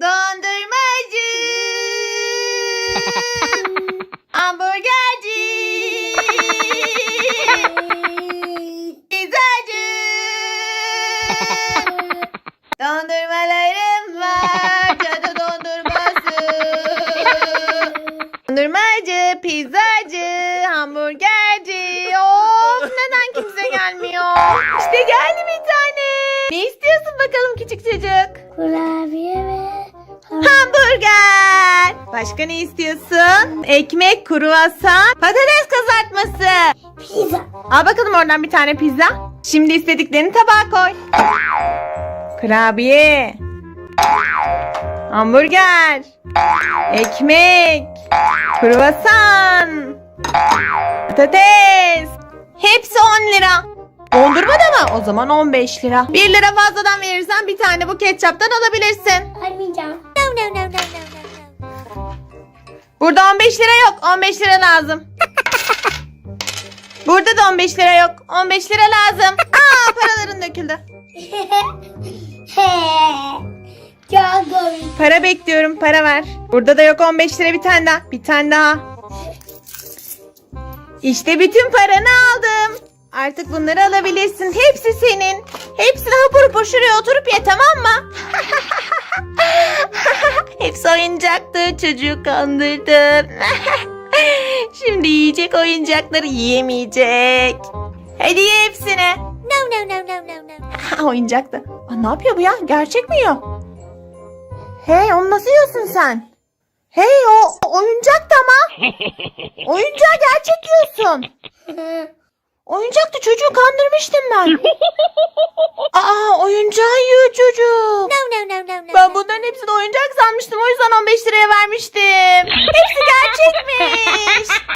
Dondurmacı. Hamburgerci. Pizzacı. Dondurmalarım var. Cadı dondurması. Dondurmacı, pizzacı, hamburgerci. Of neden kimse gelmiyor? İşte geldi bir tane. Ne istiyorsun bakalım küçük çocuk? Kurabiye ve Hamburger. Başka ne istiyorsun? Ekmek, kruvasan, patates kızartması. pizza. Al bakalım oradan bir tane pizza. Şimdi istediklerini tabağa koy. Kurabiye. Hamburger. Ekmek. Kruvasan. Patates. Hepsi 10 lira. Dondurma da mı? O zaman 15 lira. 1 lira fazladan verirsen bir tane bu ketçaptan alabilirsin. Almayacağım. Burada 15 lira yok. 15 lira lazım. Burada da 15 lira yok. 15 lira lazım. Aa paraların döküldü. Çok komik. Para bekliyorum. Para ver. Burada da yok 15 lira bir tane daha. Bir tane daha. İşte bütün paranı aldım. Artık bunları alabilirsin. Hepsi senin. Hepsini hapur hapur şuraya oturup ye tamam mı? Hepsi oyuncaktı. Çocuğu kandırdın. Şimdi yiyecek oyuncakları yiyemeyecek. Hadi ye hepsini. No no no no no no. Oyuncaktı. Aa, ne yapıyor bu ya? Gerçek mi yiyor? Hey onu nasıl yiyorsun sen? Hey o o oyuncak da ama. Oyuncağı gerçek yiyorsun. Oyuncaktı çocuğu kandırmıştım ben. Aa oyuncağı yiyor çocuk. No no no no no. Ben bunların hepsini oyuncak sanmıştım. O yüzden 15 liraya vermiştim.